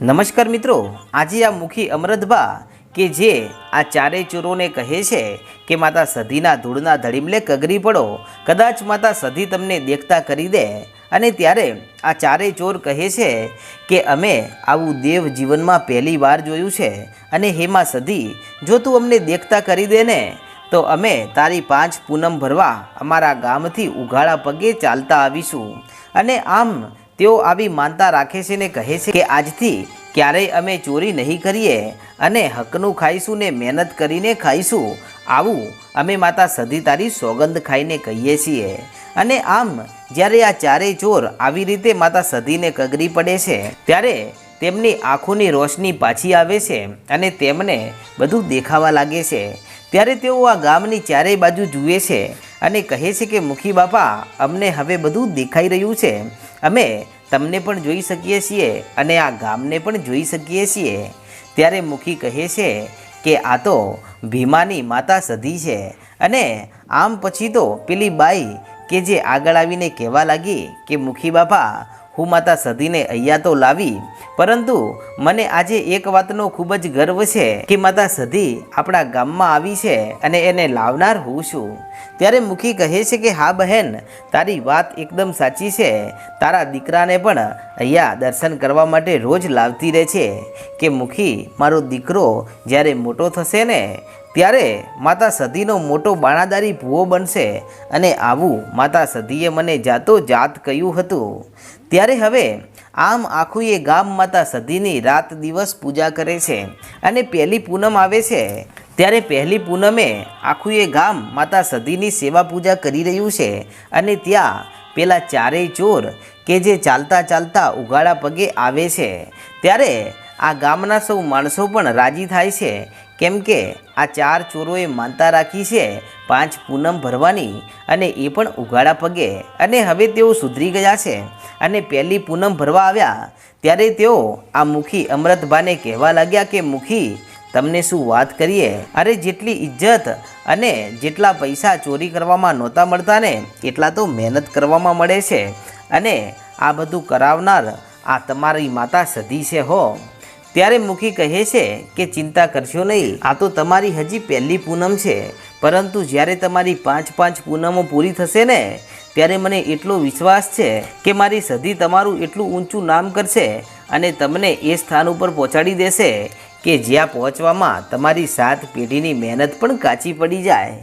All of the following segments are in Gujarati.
નમસ્કાર મિત્રો, આજે આ મુખી અમરતભા કે જે આ ચારેય ચોરોને કહે છે કે માતા સધીના ધૂળના ધડીમલે કગરી પડો, કદાચ માતા સધી તમને દેખતા કરી દે. અને ત્યારે આ ચારેય ચોર કહે છે કે અમે આવું દેવ જીવનમાં પહેલી વાર જોયું છે. અને હેમાં સધી, જો તું અમને દેખતા કરી દે ને, તો અમે તારી પાંચ પૂનમ ભરવા અમારા ગામથી ઉઘાડા પગે ચાલતા આવીશું. અને આમ તેઓ આવી માનતા રાખે છે ને કહે છે કે આજથી ક્યારેય અમે ચોરી નહીં કરીએ અને હકનું ખાઈશું ને મહેનત કરીને ખાઈશું. આવું અમે માતા સધી તારી સોગંદ ખાઈને કહીએ છીએ. અને આમ જ્યારે આ ચારેય ચોર આવી રીતે માતા સધીને કગરી પડે છે, ત્યારે તેમની આંખોની રોશની પાછી આવે છે અને તેમને બધું દેખાવા લાગે છે. ત્યારે તેઓ આ ગામની ચારેય બાજુ જુએ છે અને કહે છે કે, મુખી બાપા, અમને હવે બધું દેખાઈ રહ્યું છે. અમે તમને પણ જોઈ શકીએ છીએ અને આ ગામને પણ જોઈ શકીએ છીએ. ત્યારે મુખી કહે છે કે આ તો ભીમાની માતા સધી છે અને આમ પછી તો પેલી બાઈ કે જે આગળ આવીને કહેવા લાગી કે મુખી બાપા હું માતા સધીને અહીંયા તો લાવી, પરંતુ મને આજે એક વાતનો ખૂબ જ ગર્વ છે કે માતા સધી આપણા ગામમાં આવી છે અને એને લાવનાર હું છું. ત્યારે મુખી કહે છે કે, હા બહેન, તારી વાત એકદમ સાચી છે. તારા દીકરાને પણ અહીંયા દર્શન કરવા માટે રોજ લાવતી રહે છે. કે મુખી, મારો દીકરો જ્યારે મોટો થશે ને, ત્યારે માતા સધીનો મોટો બાણાદારી ભૂવો બનશે અને આવું માતા સધીએ મને જાતો જાત કહ્યું હતું. ત્યારે હવે આમ આખું એ ગામ માતા સધીની રાત દિવસ પૂજા કરે છે અને પહેલી પૂનમ આવે છે. ત્યારે પહેલી પૂનમે આખું એ ગામ માતા સધીની સેવા પૂજા કરી રહ્યું છે અને ત્યાં પેલા ચારેય ચોર કે જે ચાલતા ચાલતા ઉઘાડા પગે આવે છે. ત્યારે આ ગામના સૌ માણસો પણ રાજી થાય છે કેમ કે આ ચાર ચોરોએ માનતા રાખી છે, પાંચ પૂનમ ભરવાની અને એ પણ ઉઘાડા પગે. અને હવે તેઓ સુધરી ગયા છે અને પહેલી પૂનમ ભરવા આવ્યા ત્યારે તેઓ આ મુખી અમૃતભાને કહેવા લાગ્યા કે, મુખી, તમને શું વાત કરીએ? અરે જેટલી ઇજ્જત અને જેટલા પૈસા ચોરી કરવામાં નહોતા મળતા ને એટલા તો મહેનત કરવામાં મળે છે. અને આ બધું કરાવનાર આ તમારી માતા સધી છે હો. ત્યારે મુખી કહે છે કે ચિંતા કરશો નહીં. આ તો તમારી હજી પહેલી પૂનમ છે. પરંતુ જ્યારે તમારી પાંચ પાંચ પૂનમો પૂરી થશે ને, ત્યારે મને એટલો વિશ્વાસ છે કે મારી સધી તમારું એટલું ઊંચું નામ કરશે અને તમને એ સ્થાન ઉપર પહોંચાડી દેશે કે જ્યાં પહોંચવામાં તમારી સાત પેઢીની મહેનત પણ કાચી પડી જાય.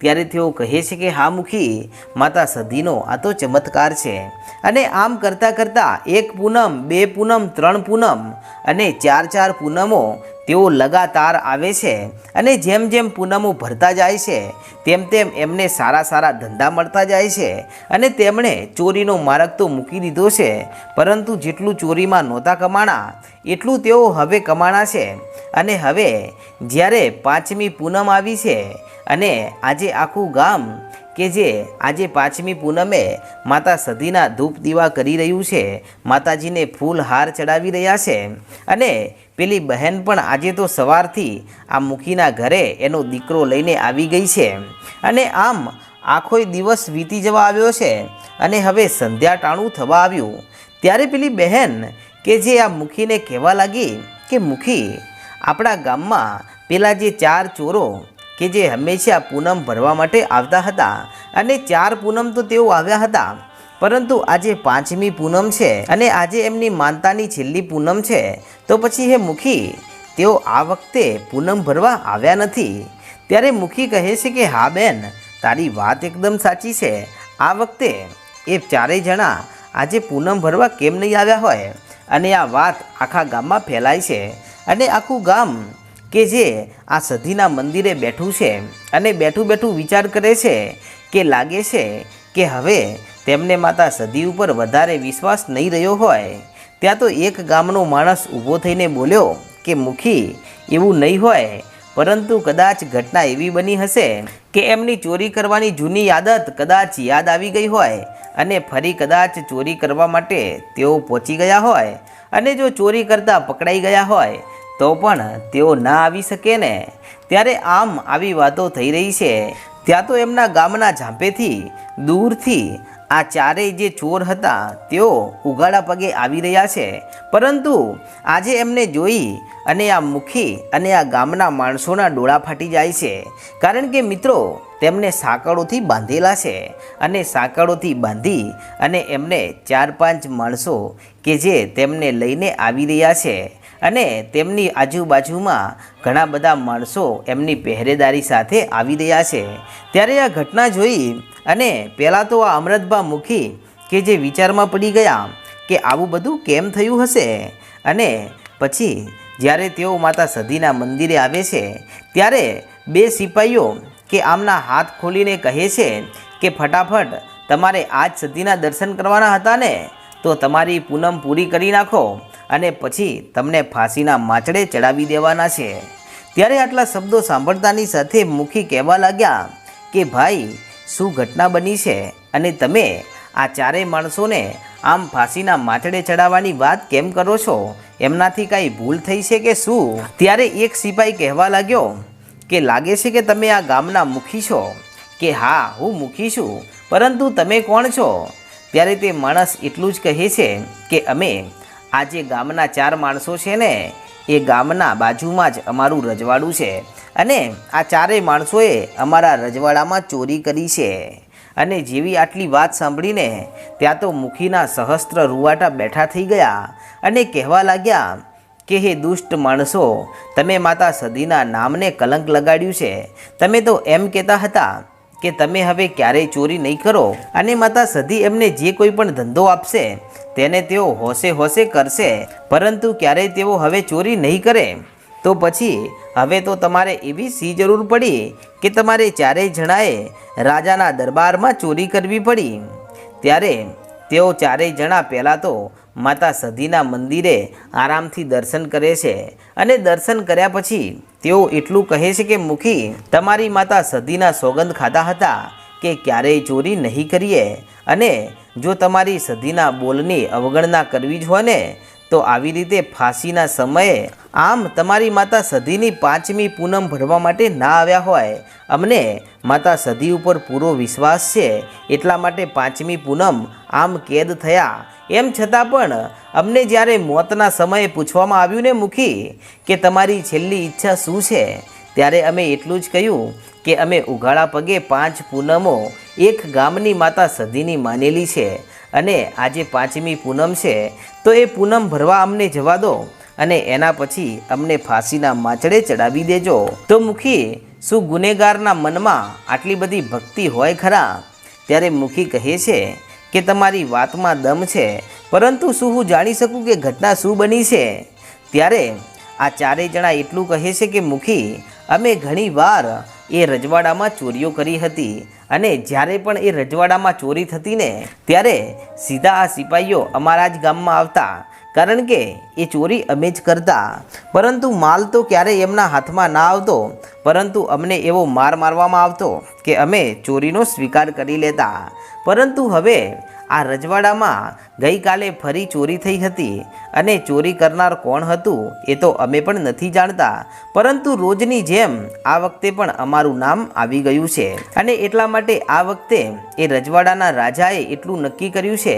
ત્યારે તેઓ કહે છે કે, હા, મુખી, માતા સદીનો આ તો ચમત્કાર છે. અને આમ કરતાં કરતાં એક પૂનમ, બે પૂનમ, ત્રણ પૂનમ અને ચાર ચાર પૂનમો તેઓ લગાતાર આવે છે. અને જેમ જેમ પૂનમો ભરતા જાય છે, તેમ તેમ એમને સારા સારા ધંધા મળતા જાય છે. અને તેમણે ચોરીનો માર્ગ તો મૂકી દીધો છે, પરંતુ જેટલું ચોરીમાં નહોતા કમાણા, એટલું તેઓ હવે કમાણા છે. અને હવે જ્યારે પાંચમી પૂનમ આવી છે અને આજે આખું ગામ કે જે આજે પાંચમી પૂનમે માતા સધીના ધૂપ દીવા કરી રહ્યું છે, માતાજીને ફૂલ હાર ચડાવી રહ્યા છે. અને પેલી બહેન પણ આજે તો સવારથી આ મુખીના ઘરે એનો દીકરો લઈને આવી ગઈ છે. અને આમ આખોય દિવસ વીતી જવા આવ્યો છે અને હવે સંધ્યા ટાણું થવા આવ્યું. ત્યારે પેલી બહેન કે જે આ મુખીને કહેવા લાગી કે મુખી, આપણા ગામમાં પેલા જે ચાર ચોરો કે જે હંમેશા પૂનમ ભરવા માટે આવતા હતા અને ચાર પૂનમ તો તેઓ આવ્યા હતા. પરંતુ આજે પાંચમી પૂનમ છે અને આજે એમની માનતાની છેલ્લી પૂનમ છે. તો પછી હે મુખી, તેઓ આ વખતે પૂનમ ભરવા આવ્યા નથી. ત્યારે મુખી કહે છે કે, હા બેન, તારી વાત એકદમ સાચી છે. આ વખતે એ ચારેય જણા આજે પૂનમ ભરવા કેમ નહીં આવ્યા હોય? અને આ વાત આખા ગામમાં ફેલાય છે. અને આખું ગામ કે જે આ સધીના મંદિરે બેઠું છે અને બેઠું બેઠું વિચાર કરે છે કે લાગે છે કે હવે તેમને માતા સધી ઉપર વધારે વિશ્વાસ નહીં રહ્યો હોય. ત્યાં તો એક ગામનો માણસ ઊભો થઈને બોલ્યો કે મુખી, એવું નહીં હોય, પરંતુ કદાચ ઘટના એવી બની હશે કે એમની ચોરી કરવાની જૂની આદત કદાચ યાદ આવી ગઈ હોય અને ફરી કદાચ ચોરી કરવા માટે તેઓ પહોંચી ગયા હોય અને જો ચોરી કરતાં પકડાઈ ગયા હોય તો પણ તેઓ ના આવી શકે ને? ત્યારે આમ આવી વાતો થઈ રહી છે. ત્યાં તો એમના ગામના ઝાંપેથી દૂરથી આ ચારેય જે ચોર હતા, તેઓ ઉઘાડા પગે આવી રહ્યા છે. પરંતુ આજે એમને જોઈ અને આ મુખી અને આ ગામના માણસોના ડોળા ફાટી જાય છે. કારણ કે મિત્રો, તેમને સાંકળોથી બાંધેલા છે અને સાંકળોથી બાંધી અને એમને ચાર પાંચ માણસો કે જે તેમને લઈને આવી રહ્યા છે. અને તેમની આજુબાજુમાં ઘણા બધા માણસો એમની પહેરેદારી સાથે આવી રહ્યા છે. ત્યારે આ ઘટના જોઈ અને પહેલાં તો આ અમૃતભા મુખી કે જે વિચારમાં પડી ગયા કે આવું બધું કેમ થયું હશે? અને પછી જ્યારે તેઓ માતા સદીના મંદિરે આવે છે, ત્યારે બે સિપાહીઓ કે આમના હાથ ખોલીને કહે છે કે, ફટાફટ, તમારે આજ સદીના દર્શન કરવાના હતા ને? તો તમારી પૂનમ પૂરી કરી નાખો. અને પછી તમને ફાંસીના માચડે ચડાવી દેવાના છે. ત્યારે આટલા શબ્દો સાંભળતાની સાથે મુખી કહેવા લાગ્યા કે, ભાઈ, શું ઘટના બની છે? અને તમે આ ચારેય માણસોને આમ ફાંસીના માચડે ચડાવવાની વાત કેમ કરો છો? એમનાથી કાંઈ ભૂલ થઈ છે કે શું? ત્યારે એક સિપાઈ કહેવા લાગ્યો કે, લાગે છે કે તમે આ ગામના મુખી છો. કે, હા, હું મુખી છું, પરંતુ તમે કોણ છો? ત્યારે તે માણસ એટલું જ કહે છે કે, અમે આ જે ગામના ચાર માણસો છે ને, એ ગામના બાજુમાં જ અમારું રજવાડું છે. અને આ ચારેય માણસોએ અમારા રજવાડામાં ચોરી કરી છે. અને જેવી આટલી વાત સાંભળીને ત્યાં તો મુખીના સહસ્ત્ર રૂવાટા બેઠા થઈ ગયા અને કહેવા લાગ્યા કે, હે દુષ્ટ માણસો, તમે માતા સદીના નામને કલંક લગાડ્યું છે. તમે તો એમ કહેતા હતા કે તમે હવે ક્યારેય ચોરી નહીં કરો અને માતા સધી એમને જે કોઈ પણ ધંધો આપશે, તેને તેઓ હોશે હોશે કરશે, પરંતુ ક્યારેય તેઓ હવે ચોરી નહીં કરે. તો પછી હવે તો તમારે એવી સી જરૂર પડી કે તમારે ચારેય જણાએ રાજાના દરબારમાં ચોરી કરવી પડી. ત્યારે તેઓ ચારેય જણા પહેલાં તો માતા સધીના મંદિરે આરામથી દર્શન કરે છે અને દર્શન કર્યા પછી તેઓ એટલું કહે છે કે, મુખી, તમારી માતા સદીના સોગંદ ખાતા હતા કે ક્યારેય ચોરી નહીં કરીએ? અને જો તમારી સદીના બોલની અવગણના કરવી જ હોય ને તો આવી રીતે ફાંસીના સમયે આમ તમારી માતા સધીની પાંચમી પૂનમ ભરવા માટે ના આવ્યા હોય, અમને માતા સધી ઉપર પૂરો વિશ્વાસ છે, એટલા માટે પાંચમી પૂનમ આમ કેદ થયા. એમ છતાં પણ અમને જ્યારે મોતના સમયે પૂછવામાં આવ્યું ને મુખી કે તમારી છેલ્લી ઈચ્છા શું છે, ત્યારે અમે એટલું જ કહ્યું કે અમે ઉઘાડા પગે પાંચ પૂનમો એક ગામની માતા સધીની માનેલી છે. અને આજે પાંચમી પૂનમ છે, તો એ પૂનમ ભરવા અમને જવા દો અને એના પછી અમને ફાંસીના માચડે ચડાવી દેજો. તો મુખી, શું ગુનેગારના મનમાં આટલી બધી ભક્તિ હોય ખરા? ત્યારે મુખી કહે છે કે તમારી વાતમાં દમ છે, પરંતુ શું હું જાણી શકું કે ઘટના શું બની છે? ત્યારે આ ચારેય જણા એટલું કહે છે કે મુખી, અમે ઘણી વાર એ રજવાડામાં ચોરીઓ કરી હતી અને જ્યારે પણ એ રજવાડામાં ચોરી થતી ને, ત્યારે સીધા આ સિપાહીઓ અમારા જ ગામમાં આવતા, કારણ કે એ ચોરી અમે જ કરતા. પરંતુ માલ તો ક્યારેય એમના હાથમાં ના આવતો, પરંતુ અમને એવો માર મારવામાં આવતો કે અમે ચોરીનો સ્વીકાર કરી લેતા. પરંતુ હવે આ રજવાડામાં ગઈકાલે ફરી ચોરી થઈ હતી અને ચોરી કરનાર કોણ હતું એ તો અમે પણ નથી જાણતા, પરંતુ રોજની જેમ આ વખતે પણ અમારું નામ આવી ગયું છે. અને એટલા માટે આ વખતે એ રજવાડાના રાજાએ એટલું નક્કી કર્યું છે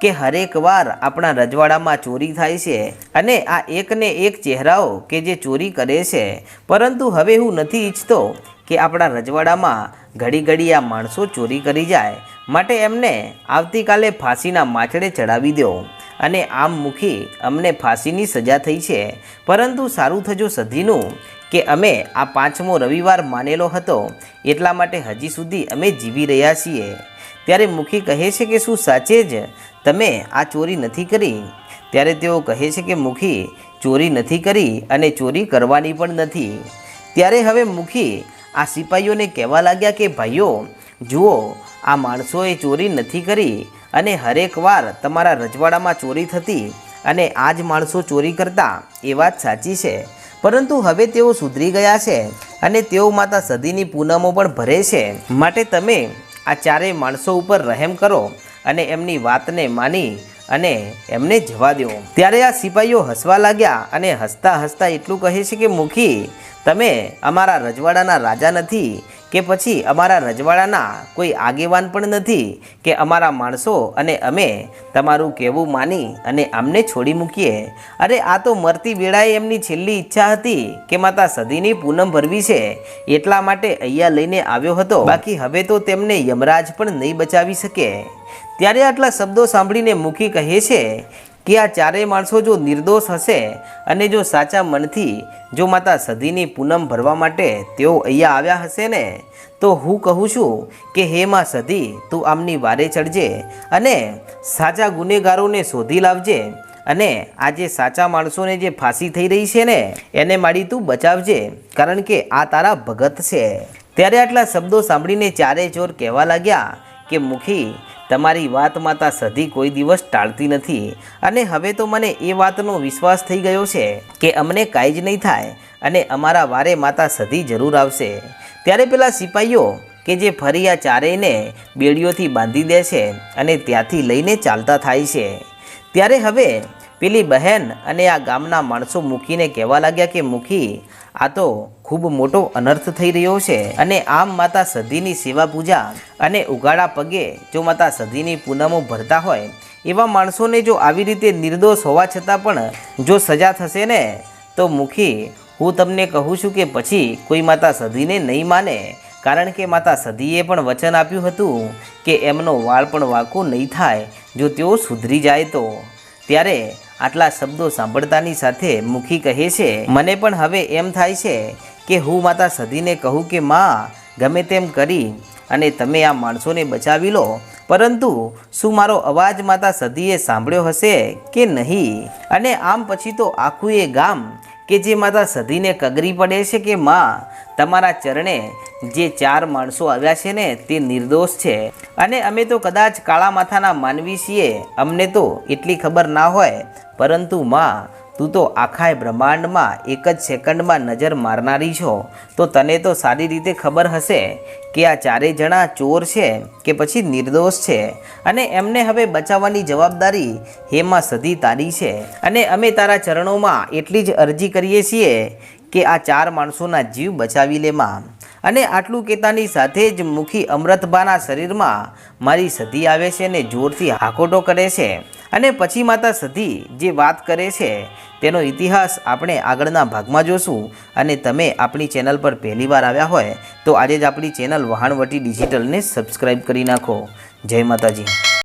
કે હરેક વાર આપણા રજવાડામાં ચોરી થાય છે અને આ એકને એક ચહેરાઓ કે જે ચોરી કરે છે. પરંતુ હવે હું નથી ઈચ્છતો કે આપણા રજવાડામાં ઘડી ઘડી આ માણસો ચોરી કરી જાય માટે એમને આવતીકાલે ફાંસીના માછડે ચડાવી દો. અને આમ મુખી અમને ફાંસીની સજા થઈ છે. પરંતુ સારું થજો સધીનું કે અમે આ પાંચમો રવિવાર માનેલો હતો. એટલા માટે હજી સુધી અમે જીવી રહ્યા છીએ. ત્યારે મુખી કહે છે કે શું સાચે જ તમે આ ચોરી નથી કરી? ત્યારે તેઓ કહે છે કે મુખી ચોરી નથી કરી અને ચોરી કરવાની પણ નથી. ત્યારે હવે મુખી આ સિપાહીઓને કહેવા લાગ્યા કે ભાઈઓ, જુઓ આ માણસોએ ચોરી નથી કરી અને હરેક વાર તમારા રજવાડામાં ચોરી થતી અને આ જ માણસો ચોરી કરતા, એ વાત સાચી છે. પરંતુ હવે તેઓ સુધરી ગયા છે અને તેઓ માતા સદીની પૂનમો પણ ભરે છે. માટે તમે આ ચારેય માણસો ઉપર રહેમ કરો અને એમની વાતને માની અને એમને જવા દો. ત્યારે આ સિપાહીઓ હસવા લાગ્યા અને હસતા હસતા એટલું કહે છે કે, મુખી, તમે અમારા રજવાડાના રાજા નથી કે પછી અમારા રજવાડાના કોઈ આગેવાન પણ નથી કે અમારા માણસો અને અમે તમારું કહેવું માની અને અમને છોડી મૂકીએ. અરે, આ તો મરતી વેળાએ એમની છેલ્લી ઈચ્છા હતી કે માતા સદીની પૂનમ ભરવી છે. એટલા માટે અહીંયા લઈને આવ્યો હતો. બાકી હવે તો તેમને યમરાજ પણ નહીં બચાવી શકે. ત્યારે આટલા શબ્દો સાંભળીને મુખી કહે છે કે આ ચારેય માણસો જો નિર્દોષ હશે અને જો સાચા મનથી જો માતા સદીની પૂનમ ભરવા માટે તેઓ અહીંયા આવ્યા હશે ને, તો હું કહું છું કે હે માં સદી તું આમની વારે ચડજે અને સાચા ગુનેગારોને શોધી લાવજે અને આ જે સાચા માણસોને જે ફાંસી થઈ રહી છે ને, એને માડી તું બચાવજે, કારણ કે આ તારા ભગત છે. ત્યારે આટલા શબ્દો સાંભળીને ચારે ચોર કહેવા લાગ્યા કે મુખી તમારી વાત માતા સધી કોઈ દિવસ ટાળતી નથી. અને હવે તો મને એ વાતનો વિશ્વાસ થઈ ગયો છે કે અમને કાંઈ જ નહીં થાય અને અમારા વારે માતા સધી જરૂર આવશે. ત્યારે પેલા સિપાહીઓ કે જે ફરી આ ચારેયને બેડીઓથી બાંધી દે છે અને ત્યાંથી લઈને ચાલતા થાય છે. ત્યારે હવે પેલી બહેન અને આ ગામના માણસો મૂકીને કહેવા લાગ્યા કે, મુખી આ તો ખૂબ મોટો અનર્થ થઈ રહ્યો છે. અને આમ માતા સધીની સેવા પૂજા અને ઉગાડા પગે જો માતા સધીની પૂનમો ભરતા હોય, એવા માણસોને જો આવી રીતે નિર્દોષ હોવા છતાં પણ જો સજા થશે ને, તો મુખી, હું તમને કહું છું કે પછી કોઈ માતા સધીને નહીં માને. કારણ કે માતા સદીએ પણ વચન આપ્યું હતું કે એમનો વાળ પણ વાંકો નહીં થાય, જો તેઓ સુધરી જાય તો. ત્યારે આટલા શબ્દો સાંભળતાની સાથે મુખી કહે છે, મને પણ હવે એમ થાય છે કે હું માતા સદીને કહું કે માં, ગમે તેમ કરી અને તમે આ માણસોને બચાવી લો. પરંતુ શું મારો અવાજ માતા સદીએ સાંભળ્યો હશે કે નહીં? અને આમ પછી તો આખું એ ગામ કે જે માતા સધીને કગરી પડે છે કે માં? તમારા ચરણે જે ચાર માણસો આવ્યા છે ને, તે નિર્દોષ છે. અને અમે તો કદાચ કાળા માથાના માનવી છીએ. અમને તો એટલી ખબર ના હોય. પરંતુ માં તું તો આખા બ્રહ્માંડમાં એક જ સેકન્ડમાં નજર મારનારી છો. તો તને તો સારી રીતે ખબર હશે કે આ ચારેય જણા ચોર છે કે પછી નિર્દોષ છે. અને એમને હવે બચાવવાની જવાબદારી હેમાં સધી તારી છે. અને અમે તારા ચરણોમાં એટલી જ અરજી કરીએ છીએ કે આ ચાર માણસોના જીવ બચાવી લે માં. અને આટલું કહેતાની સાથે જ મુખી અમૃતબાના શરીરમાં મારી સધી આવે છે અને જોરથી હાકોટો કરે છે. અને પછી માતા સતી જે વાત કરે છે, તેનો ઇતિહાસ આપણે આગળના ભાગમાં જોશું. અને તમે આપણી ચેનલ પર પહેલીવાર આવ્યા હોય, તો આજે જ આપણી ચેનલ વહાણવટી ડિજિટલને સબસ્ક્રાઈબ કરી નાખો. જય માતાજી.